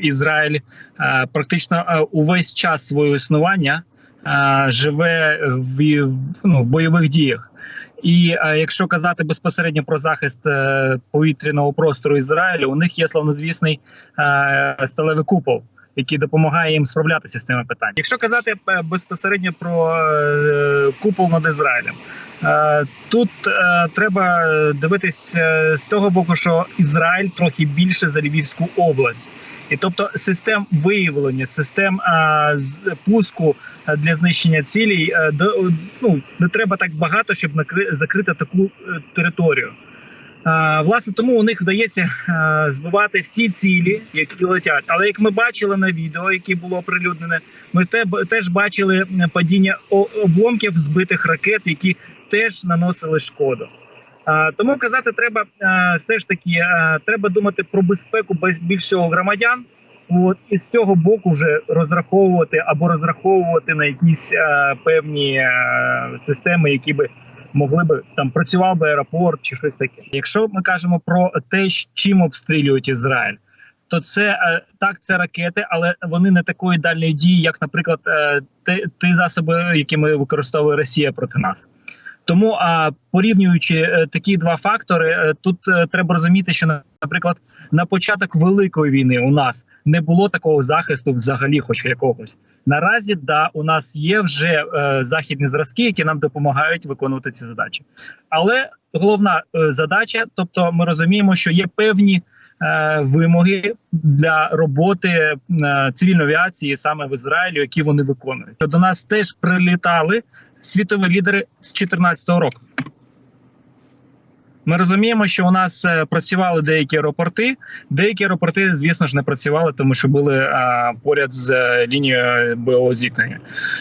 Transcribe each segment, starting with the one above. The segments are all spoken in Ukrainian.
Ізраїль е, практично е, увесь час свого існування е, живе в, ну, в бойових діях. І якщо казати безпосередньо про захист повітряного простору Ізраїлю, у них є славнозвісний сталевий купол, який допомагає їм справлятися з цими питаннями. Якщо казати е, безпосередньо про е, купол над Ізраїлем, е, тут треба дивитись е, з того боку, що Ізраїль трохи більше за Львівську область. І тобто систем виявлення, систем а, з пуску а, для знищення цілей а, до, ну, не треба так багато, щоб накри, закрити таку е, територію. Власне, тому у них вдається збивати всі цілі, які летять. Але як ми бачили на відео, яке було оприлюднене, ми те, теж бачили падіння о- обломків збитих ракет, які теж наносили шкоду. Тому казати треба все ж таки, треба думати про безпеку без- більшого громадян. От і з цього боку вже розраховувати або розраховувати на якісь певні системи, які би могли би там працював би аеропорт чи щось таке. Якщо ми кажемо про те, чим обстрілюють Ізраїль, то це е, так, це ракети, але вони не такої дальної дії, як, наприклад, е, те- ті засоби, якими використовує Росія проти нас. Тому порівнюючи е, такі два фактори, тут треба розуміти, що наприклад на початок великої війни у нас не було такого захисту, взагалі, хоч якогось. Наразі да, у нас є вже е, західні зразки, які нам допомагають виконувати ці задачі. Але головна е, задача, тобто, ми розуміємо, що є певні е, вимоги для роботи е, цивільної авіації саме в Ізраїлі, які вони виконують. До нас теж прилітали світові лідери з 2014 року. Ми розуміємо, що у нас е, працювали деякі аеропорти. Деякі аеропорти, звісно ж, не працювали, тому що були а, поряд з е, лінією бойового зіткнення.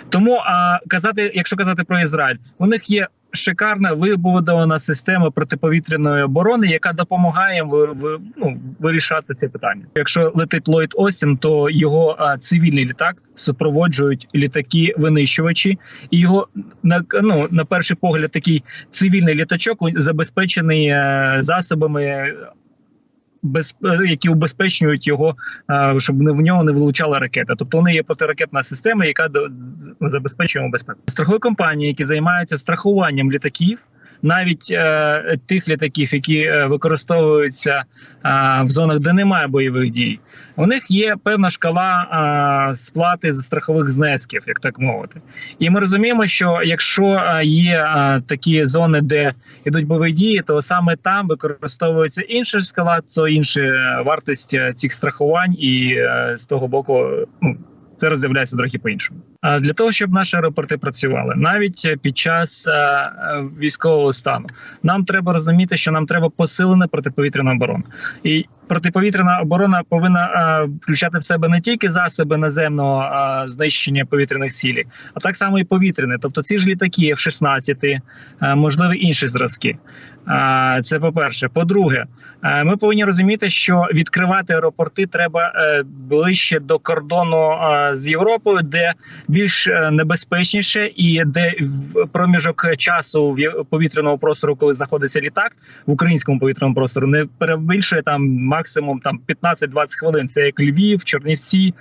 Тому а, казати, якщо казати про Ізраїль, у них є шикарна вибудована система протиповітряної оборони, яка допомагає в, ви, ну, вирішати це питання. Якщо летить Ллойд Остін, то його а, цивільний літак супроводжують літаки винищувачі, і його на ну на перший погляд такий цивільний літачок забезпечений а, засобами. Без які убезпечують його, е, щоб не в нього не влучала ракета. Тобто вони є протиракетна система, яка забезпечує безпеку. Страхові компанії, які займаються страхуванням літаків, навіть е, тих літаків, які е, використовуються е, в зонах, де немає бойових дій, у них є певна шкала е, сплати з страхових знесків, як так мовити. І ми розуміємо, що якщо е, є е, такі зони, де йдуть бойові дії, то саме там використовується інша шкала, то інша е, вартість цих страхувань, і е, з того боку ну, це роз'являється трохи по-іншому. А для того, щоб наші аеропорти працювали навіть під час е, е, військового стану, нам треба розуміти, що нам треба посилена протиповітряна оборона. І протиповітряна оборона повинна е, включати в себе не тільки засоби наземного е, знищення повітряних цілей, а так само і повітряне. Тобто ці ж літаки F-16, е, можливо, інші зразки. Це по-перше. По-друге, е, ми повинні розуміти, що відкривати аеропорти треба ближче до кордону з Європою, де більш небезпечніше, і де в проміжок часу в повітряного простору, коли знаходиться літак в українському повітряному простору, не перебільшує там максимум там 15-20 хвилин. Це як Львів, Чернівці,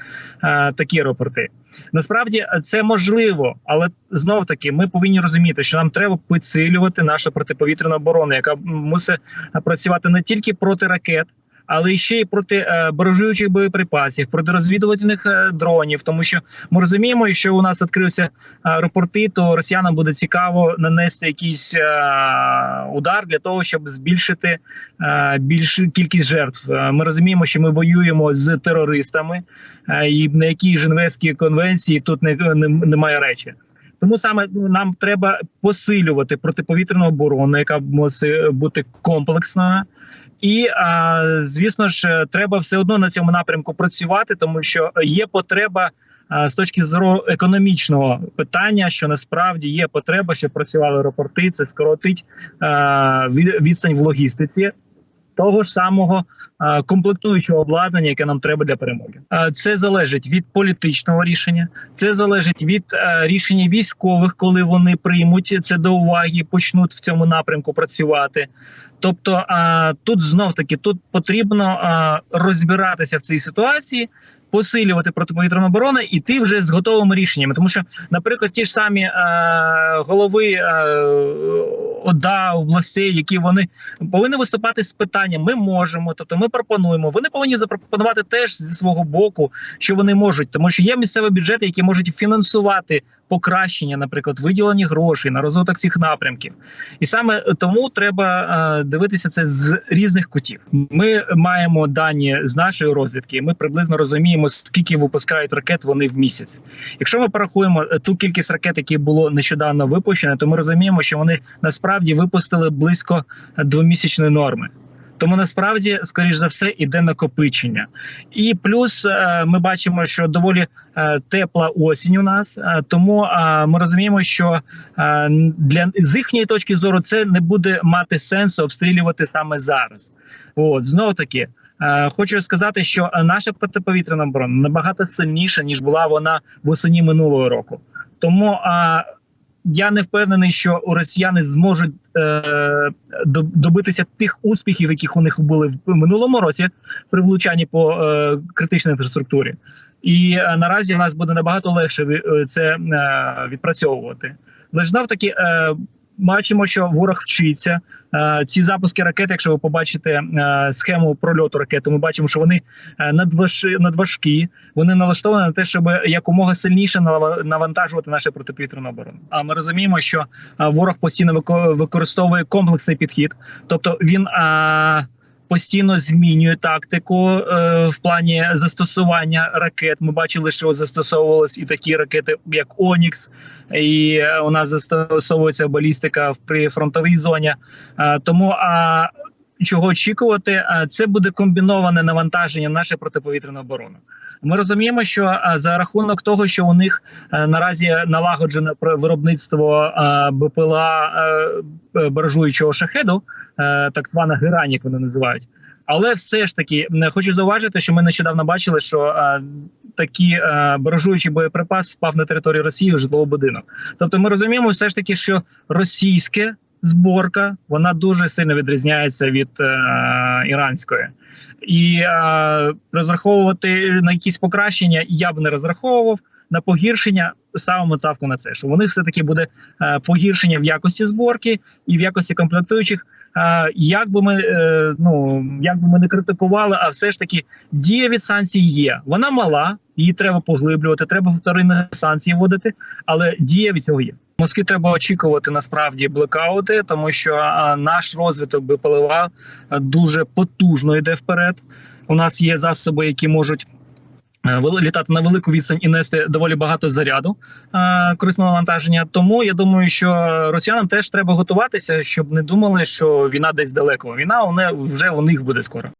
е, такі аеропорти. Насправді е, це можливо, але знов таки ми повинні розуміти, що нам треба підсилювати нашу протиповітряну оборону, яка мусить працювати не тільки проти ракет. Але ще й проти е, баражуючих боєприпасів, проти розвідувальних е, дронів, тому що ми розуміємо, що у нас відкрився аеропорти, то росіянам буде цікаво нанести якийсь е, удар для того, щоб збільшити е, більшу кількість жертв. Е, Ми розуміємо, що ми воюємо з терористами, е, і на якій Женевській конвенції тут не, не, немає речі. Тому саме ну, нам треба посилювати протиповітряну оборону, яка мусить бути комплексною. І звісно ж, треба все одно на цьому напрямку працювати, тому що є потреба з точки зору економічного питання, що насправді є потреба, щоб працювали аеропорти. Це скоротить відстань в логістиці. Того ж самого комплектуючого обладнання, яке нам треба для перемоги. Це залежить від політичного рішення, це залежить від е, рішення військових, коли вони приймуть це до уваги, почнуть в цьому напрямку працювати. Тобто, тут знов таки тут потрібно розбиратися в цій ситуації, посилювати протиповітряну оборону і йти вже з готовими рішеннями. Тому що, наприклад, ті ж самі е, голови е, ОДА областей, які вони повинні виступати з питанням: ми можемо, тобто ми пропонуємо. Вони повинні запропонувати теж зі свого боку, що вони можуть, тому що є місцеві бюджети, які можуть фінансувати покращення, наприклад, виділені грошей на розвиток цих напрямків. І саме тому треба е, дивитися це з різних кутів. Ми маємо дані з нашої розвідки. і Ми приблизно розуміємо, скільки випускають ракет вони в місяць. Якщо ми порахуємо е, ту кількість ракет, які було нещодавно випущено, то ми розуміємо, що вони насправді випустили близько двомісячної норми. Тому насправді, скоріш за все, іде накопичення, і плюс е, ми бачимо, що доволі е, тепла осінь у нас. Тому ми розуміємо, що для з їхньої точки зору це не буде мати сенсу обстрілювати саме зараз. От знову таки. Е, Хочу сказати, що наша протиповітряна оборона набагато сильніша ніж була вона восені минулого року. Тому я не впевнений, що росіяни зможуть е, добитися тих успіхів, яких у них були в минулому році при влучанні по е, критичній інфраструктурі. І наразі в нас буде набагато легше це відпрацьовувати. Але таки бачимо, що ворог вчиться. Е, ці запуски ракет, якщо ви побачите е, схему прольоту ракети, ми бачимо, що вони е, надважкі, вони налаштовані на те, щоб якомога сильніше нава- навантажувати нашу протиповітряну оборону. А ми розуміємо, що ворог постійно вико- використовує комплексний підхід, тобто він. Постійно змінює тактику е, в плані застосування ракет. Ми бачили, що застосовувались і такі ракети, як Онікс, і у нас застосовується балістика в прифронтовій зоні. Е, тому а чого очікувати? Е, Це буде комбіноване навантаження нашої протиповітряної оборони. Ми розуміємо, що е, за рахунок того, що у них е, наразі налагоджене про- виробництво БПЛА баражуючого шахеду, так звана як вони називають. Але все ж таки хочу зауважити, що ми нещодавно бачили, що е, такі е, баражуючий боєприпас впав на територію Росії в житловий будинок. Тобто, ми розуміємо, все ж таки, що російське зборка вона дуже сильно відрізняється від е, іранської. І е, розраховувати на якісь покращення я б не розраховував. На погіршення ставимо цавку на це, що вони все таки буде е, погіршення в якості зборки і в якості комплектуючих. Як би ми е, ну як би ми не критикували, а все ж таки дія від санкцій є. Вона мала, її треба поглиблювати, треба вторинні санкції вводити, але дія від цього є. Москві треба очікувати насправді блекаути, тому що наш розвиток БПЛА а, дуже потужно йде вперед. У нас є засоби, які можуть. Е, Літати на велику відстань і нести доволі багато заряду е, корисного навантаження. Тому я думаю, що росіянам теж треба готуватися, щоб не думали, що війна десь далеко. Війна вона вже у них буде скоро.